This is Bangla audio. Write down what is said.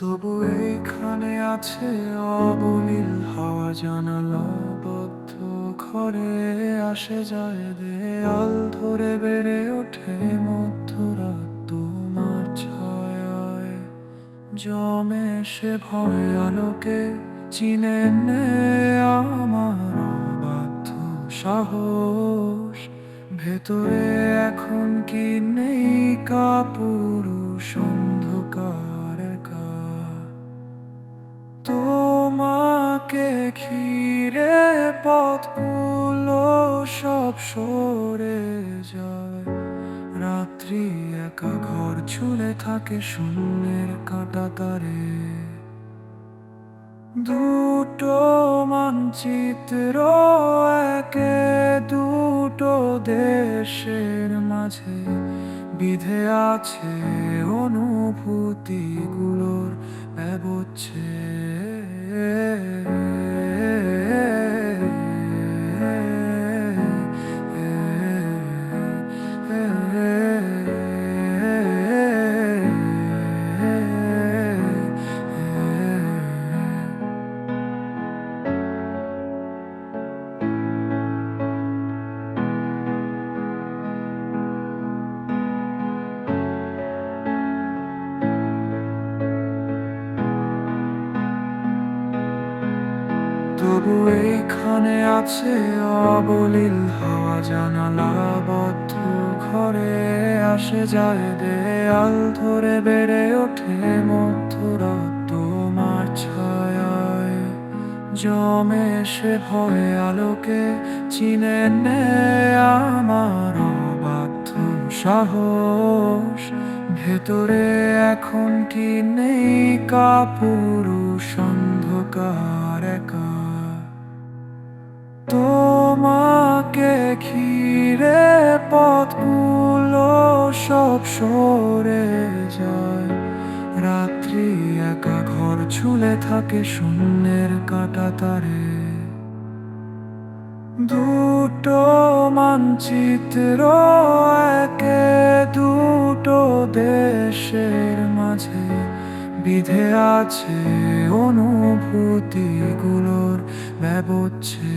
তবু এইখানে আছে অবনীল হাওয়া, জানালা বদ্ধ ঘরে আসে যায় দেয়াল ধরে বেড়ে ওঠে মধ্যরাত তোমার ছায়ায়। জমে সে ভয় আলোকে চিনে নে আমার অবাধ্য সাহস। ভেতরে এখন কি নেই কাপুরুষ অন্ধকার। পথগুলো সব সরে যায়। রাত্রি একা ঘর ঝুলে থাকে শূন্যের কাটা তারে। দুটো মানচিত্র একে দুটো দেশের মাঝে। বিধে আছে অনুভূতিগুলোর ব্যবচ্ছে তবু এইখানে আছে অবলীল হাওয়া, জানালা বদ্ধ ঘরে আসে যায় দেয়াল ধরে বেড়ে ওঠে মধ্যরাত তোমার ছায়ায়। জমে সে ভয়ে আলোকে চিনে নে আমার অবাধ্য সাহস। ভেতরে এখন কি নেই কাপুরুষ অন্ধকার একা। তোমাকে ঘিরে পথগুলো সব সরে যায়। রাত্রি একা ঘর ঝুলে থাকে শূন্যের কাটা তারে। দুটো মানচিত্র একে দুটো দেশের মাঝে বিধে আছে অনুভূতিগুলোর ব্যবচ্ছে